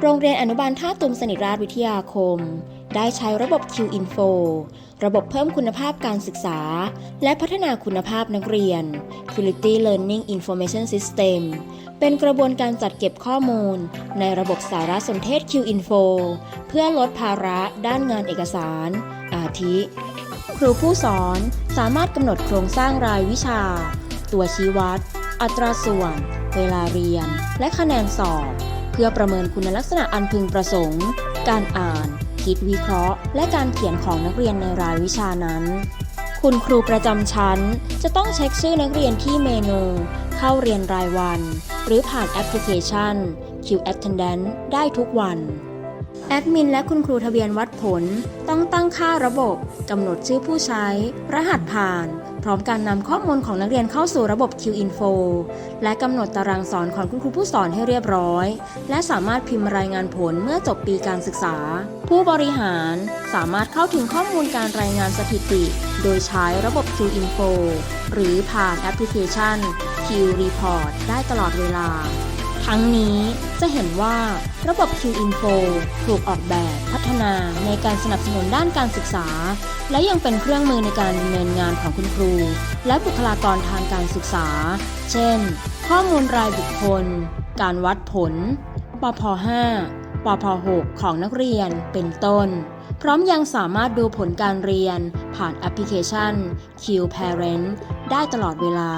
โรงเรียนอนุบาลท่าตุมสนิทราชวิทยาคม ได้ใช้ระบบ Q-Info ระบบเพิ่มคุณภาพการศึกษา และพัฒนาคุณภาพนักเรียน Quality Learning Information System เป็นกระบวนการจัดเก็บข้อมูล ในระบบสารสนเทศ Q-Info เพื่อลดภาระด้านงานเอกสาร อาทิ ครูผู้สอนสามารถกำหนดโครงสร้างรายวิชา ตัวชี้วัด อัตราส่วน เวลาเรียน และคะแนนสอบ พื่อประเมินคุณลักษณะอันพึงประสงค์ การอ่าน คิดวิเคราะห์ และการเขียนของนักเรียนในรายวิชานั้น คุณครูประจำชั้น จะต้องเช็คชื่อนักเรียนที่เมนู เข้าเรียนรายวัน หรือผ่านแอปพลิเคชัน Q Attendant ได้ทุกวันแอดมินและคุณครูทะเบียนวัดผล ต้องตั้งค่าระบบกำหนดชื่อผู้ใช้ รหัสผ่าน ร้อมการนำข้อมูลของนักเรียนเข้าสู่ระบบ Q-Info และกำหนดตารางสอนของคุณครูผู้สอนให้เรียบร้อย และสามารถพิมพ์รายงานผลเมื่อจบปีการศึกษา ผู้บริหารสามารถเข้าถึงข้อมูลการรายงานสถิติ โดยใช้ระบบ Q-Info หรือผ่านแอปพลิเคชัน Q-Report ได้ตลอดเวลา ทั้งนี้จะเห็นว่าระบบ Q-Info ถูกออกแบบพัฒนาในการสนับสนุนด้านการศึกษา และยังเป็นเครื่องมือในการดำเนินงานของคุณครู และบุคลากรทางการศึกษา เช่น ข้อมูลรายบุคคล การวัดผล ปพ 5 ปพ 6 ของนักเรียนเป็นต้น พร้อมยังสามารถดูผลการเรียนผ่านแอปพลิเคชัน Q Parent ได้ตลอดเวลา